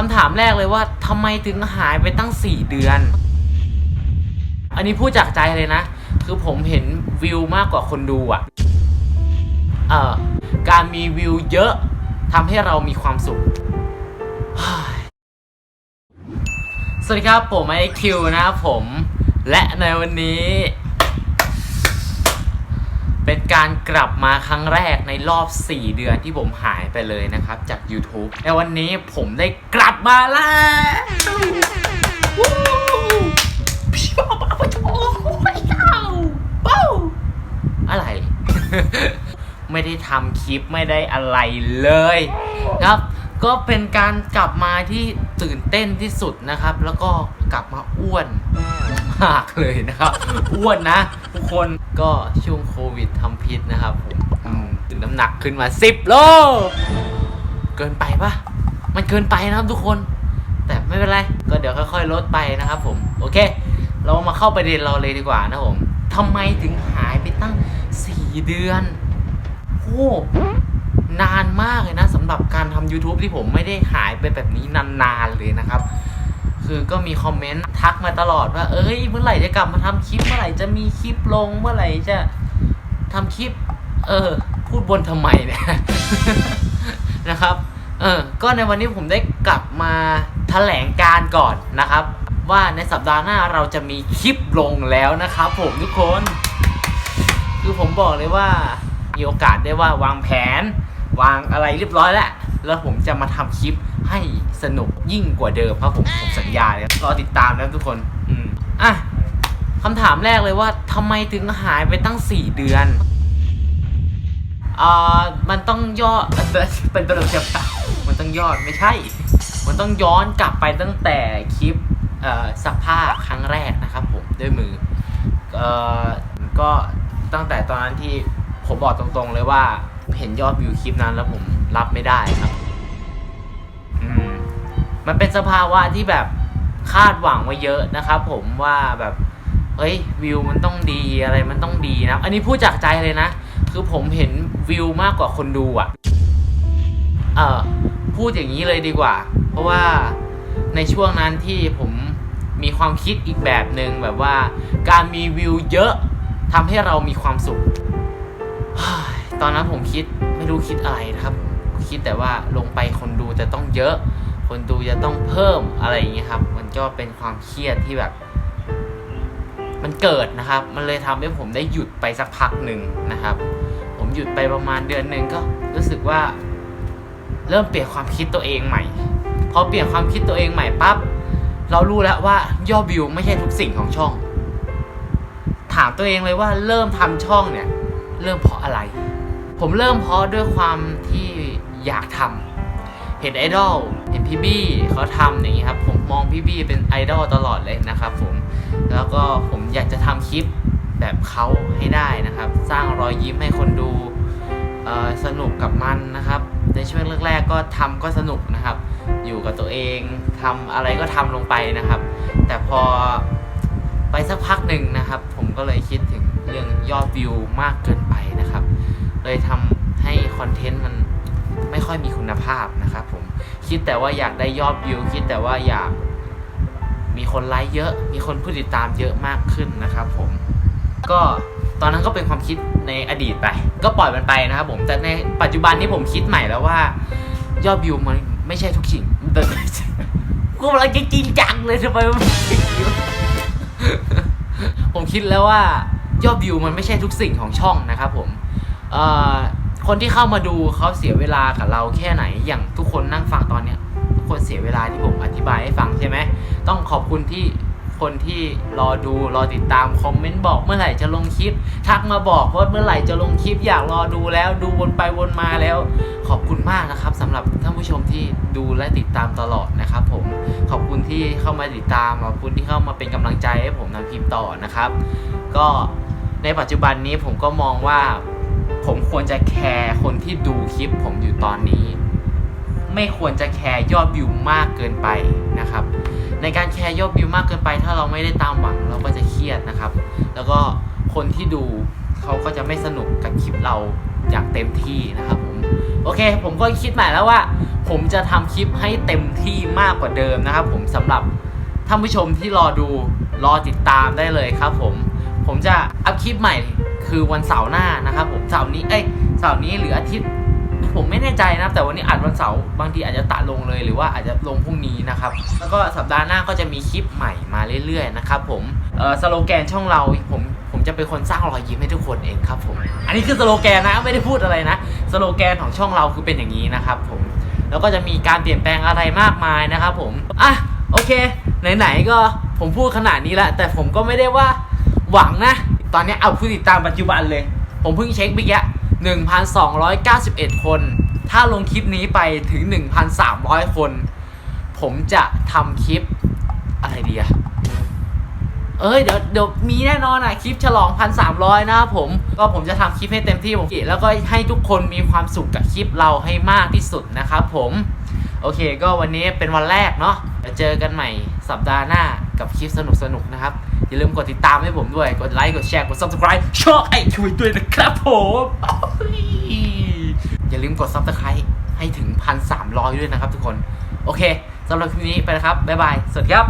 คำถามแรกเลยว่าทำไมถึงหายไปตั้ง 4 เดือน อันนี้พูดจากใจเลยนะ คือผมเห็นวิวมากกว่าคนดูอะเอ่อการมีวิวเยอะทำให้เรามีความสุข สวัสดีครับ ผมไอคิวนะครับผม และในวันนี้ เป็นการกลับมาครั้งแรกในรอบ 4 เดือนที่ผมหายไปเลยนะครับ จาก YouTube ในวันนี้ผมได้กลับมาแล้วอะไร ไม่ได้ทำคลิปไม่ได้อะไรเลยครับ ก็เป็นการกลับมาที่ตื่นเต้นที่สุดนะครับ แล้วก็ กลับมาอ้วนมากเลยนะครับ อ้วนนะ ทุกคนก็ช่วงโควิดทำพิษนะครับผมถึงน้ำหนักขึ้นมา 10 โล เกินไปปะมันเกินไปนะครับทุกคน แต่ไม่เป็นไร ก็เดี๋ยวค่อยๆ ลดไปนะครับผม โอเค เรามาเข้าประเด็นเราเลยดีกว่านะผมทำไมถึงหายไปตั้ง 4 เดือนโอ้นานมากเลยนะสำหรับการทำ YouTube ที่ผมไม่ได้หายไปแบบนี้นานๆเลยนะครับ คือก็มีคอมเมนต์ทักมาตลอดว่า เอ้ย เมื่อไหร่จะกลับมาทำคลิป เมื่อไหร่จะมีคลิปลง เมื่อไหร่จะทำคลิป เออ พูดบนทำไมเนี่ยนะครับ เออ ก็ในวันนี้ผมได้กลับมาแถลงการก่อนนะครับ ว่าในสัปดาห์หน้าเราจะมีคลิปลงแล้วนะครับผมทุกคน คือผมบอกเลยว่ามีโอกาสได้ว่าวางแผน วางอะไรเรียบร้อยแล้ว แล้วผมจะมาทำคลิป ให้สนุกยิ่งกว่าเดิมครับผมผมสัญญาเลยรอติดตามนะทุกคน อืมอะคำถามแรกเลยว่าทำไมถึงหายไปตั้ง 4 เดือนอ่ามันต้องย่อเป็นตัวเทียบมันต้องยอดไม่ใช่ มันต้องย้อนกลับไปตั้งแต่คลิปเอ่อซักผ้าครั้งแรกนะครับผมด้วยมือเอ่อก็ตั้งแต่ตอนนั้นที่ผมบอกตรงๆเลยว่าเห็นยอดวิวคลิปนั้นแล้วผมรับไม่ได้ครับอืม มันเป็นสภาวะที่แบบคาดหวังไว้เยอะนะครับผมว่าแบบเฮ้ยวิวมันต้องดีอะไรมันต้องดีนะ อันนี้พูดจากใจเลยนะ คือผมเห็นวิวมากกว่าคนดูอะ เออพูดอย่างนี้เลยดีกว่า เพราะว่าในช่วงนั้นที่ผมมีความคิดอีกแบบหนึ่งแบบว่าการมีวิวเยอะทำให้เรามีความสุข ตอนนั้นผมคิดไม่รู้คิดอะไรนะครับ คิดแต่ว่าลงไปคนดูจะต้องเยอะ คนดูจะต้องเพิ่มอะไรอย่างเงี้ยครับ มันก็เป็นความเครียดที่แบบ มันเกิดนะครับ มันเลยทำให้ผมได้หยุดไปสักพักหนึ่งนะครับ ผมหยุดไปประมาณเดือนหนึ่งก็รู้สึกว่า เริ่มเปลี่ยนความคิดตัวเองใหม่พอเปลี่ยนความคิดตัวเองใหม่ปั๊บเรารู้แล้วว่ายอดวิวไม่ใช่ทุกสิ่งของช่อง ถามตัวเองเลยว่าเริ่มทำช่องเนี่ย เริ่มเพราะอะไร ผมเริ่มเพราะด้วยความที่อยากทำ เห็นไอดอลเห็นพี่บี้เขาทำอย่างนี้ครับ ผมมองพี่บี้เป็นไอดอลตลอดเลยนะครับผม แล้วก็ผมอยากจะทำคลิปแบบเขาให้ได้นะครับ สร้างรอยยิ้มให้คนดูสนุกกับมันนะครับ ในช่วงแรกๆ ก็ทำก็สนุกนะครับ อยู่กับตัวเองทำอะไรก็ทำลงไปนะครับ แต่พอไปสักพักหนึ่งนะครับ ผมก็เลยคิดถึงเรื่องยอดวิวมากเกินไปนะครับ เลยทำให้คอนเทนต์มัน ไม่ค่อยมีคุณภาพนะครับผมคิดแต่ว่าอยากได้ยอดวิว คิดแต่ว่าอยากมีคนไลค์เยอะ มีคนผู้ติดตามเยอะมากขึ้นนะครับผมก็ตอนนั้นก็เป็นความคิดในอดีตไป ก็ปล่อยมันไปนะครับผมแต่ในปัจจุบันนี้ผมคิดใหม่แล้วว่า ยอดวิวมันไม่ใช่ทุกสิ่งกูกำลังจะจริงจังเลยทำไมมันไม่จริงวผมคิดแล้วว่ายอดวิวมันไม่ใช่ทุกสิ่งของช่องนะครับผมเอ่อ คนที่เข้ามาดูเขาเสียเวลากับเราแค่ไหนอย่างทุกคนนั่งฟังตอนเนี้ย ทุกคนเสียเวลาที่ผมอธิบายให้ฟังใช่ไหมต้องขอบคุณที่คนที่รอดูรอติดตามคอมเมนต์บอกเมื่อไหร่จะลงคลิป ทักมาบอกว่าเมื่อไหร่จะลงคลิปอยากรอดูแล้วดูวนไปวนมาแล้ว ขอบคุณมากนะครับสำหรับท่านผู้ชมที่ดูและติดตามตลอดนะครับ ผมขอบคุณที่เข้ามาติดตามขอบคุณที่เข้ามาเป็นกำลังใจให้ผมทำคลิปต่อนะครับ ก็ในปัจจุบันนี้ผมก็มองว่า ผมควรจะแคร์คนที่ดูคลิปผมอยู่ตอนนี้ ไม่ควรจะแคร์ยอดวิวมากเกินไปนะครับ ในการแคร์ยอดวิวมากเกินไป ถ้าเราไม่ได้ตามหวังเราก็จะเครียดนะครับ แล้วก็คนที่ดูเขาก็จะไม่สนุกกับคลิปเราอย่างเต็มที่นะครับผมโอเค ผมก็คิดใหม่แล้วว่า ผมจะทำคลิปให้เต็มที่มากกว่าเดิมนะครับ ผมสำหรับท่านผู้ชมที่รอดูรอติดตามได้เลยครับผม ผมจะอัพคลิปใหม่คือวันเสาร์หน้านะครับผมเสาร์นี้เอ้ยเสาร์นี้หรืออาทิตย์ผมไม่แน่ใจนะแต่วันนี้อัดวันเสาร์บางทีอาจจะตัดลงเลยหรือว่าอาจจะลงพรุ่งนี้นะครับ แล้วก็สัปดาห์หน้าก็จะมีคลิปใหม่มาเรื่อยๆนะครับผมเออสโลแกนช่องเราผมผมจะเป็นคนสร้างรอยยิ้มให้ทุกคนเองครับผม อันนี้คือสโลแกนนะไม่ได้พูดอะไรนะสโลแกนของช่องเราคือเป็นอย่างนี้นะครับผมแล้วก็จะมีการเปลี่ยนแปลงอะไรมากมายนะครับผมอะโอเค ไหนๆก็ผมพูดขนาดนี้ล้วแต่ผมก็ไม่ได้ว่า หวังนะ ตอนนี้เอาผู้ติดตามปัจจุบันเลย ผมเพิ่งเช็คเมื่อกี้1,291 คน ถ้าลงคลิปนี้ไปถึง 1,300 คน ผมจะทำคลิปอะไรดีอะเอ้ยเดี๋ยวเดี๋ยวมีแน่นอนอะคลิปฉลอง1,300นะครับผม ก็ผมจะทำคลิปให้เต็มที่ผมแล้วก็ให้ทุกคนมีความสุขกับคลิปเราให้มากที่สุดนะครับผม โอเค ก็วันนี้เป็นวันแรกเนาะเดี๋ยวเจอกันใหม่สัปดาห์หน้า กับคลิปสนุกๆนะครับ อย่าลืมกดติดตามให้ผมด้วย กดไลค์ กดแชร์ กด subscribe ชอบไอคิวด้วยนะครับผมอยอย่าลืมกด subscribe ให้ถึง 1,300 ด้วยนะครับทุกคน โอเคสำหรับคลิปนี้ไปนะครับ บ๊ายบาย สวัสดีครับ